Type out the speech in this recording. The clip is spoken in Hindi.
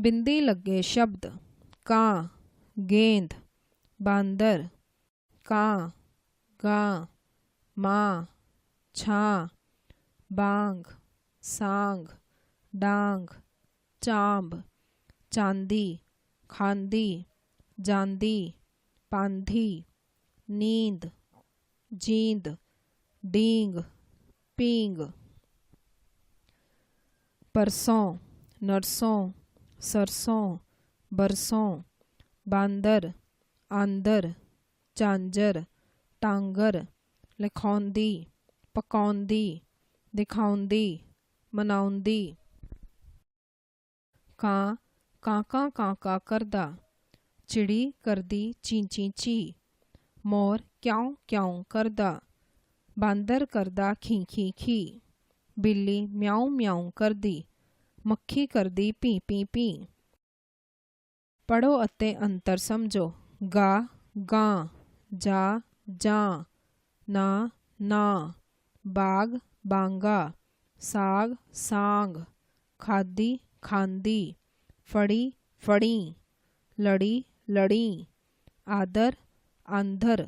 बिंदी लगे शब्द। का, गेंद। बांदर। का, गा, माँ, छा, बांग, सांग, डांग, चांब, चांदी, खांदी, जांदी, पांधी, नींद, जींद, डींग, पींग। परसों, नरसों। ਸਰਸੋਂ ਬਰਸੋਂ ਬਾਂਦਰ ਆਂਦਰ ਝਾਂਜਰ ਟਾਂਗਰ ਲਿਖਾਉਂਦੀ ਪਕਾਉਂਦੀ ਦਿਖਾਉਂਦੀ ਮਨਾਉਂਦੀ ਕਾਂ ਕਾਂਕਾ ਕਾਂਕਾ ਕਰਦਾ ਚਿੜੀ ਕਰਦੀ ਚੀਂ ਚੀਂ ਚੀ ਮੋਰ ਕਿਉਂ ਕਿਉਂ ਕਰਦਾ ਬਾਂਦਰ ਕਰਦਾ ਖੀ ਖੀ ਖੀ ਬਿੱਲੀ ਮਿਆਉ ਮਿਆਉ ਕਰਦੀ ਮੱਖੀ ਕਰਦੀ ਪੀ ਪੀ ਪੀ ਪੜੋ ਅਤੇ ਅੰਤਰ ਸਮਝੋ ਗਾ ਗਾਂ ਜਾ ਜਾਂ ਨਾ ਨਾ ਬਾਗ ਬਾਂਗਾ ਸਾਗ ਸਾਂਗ ਖਾਦੀ ਖਾਂਦੀ ਫੜੀ ਫੜੀ ਲੜੀ ਲੜੀ ਆਦਰ ਆਂਧਰ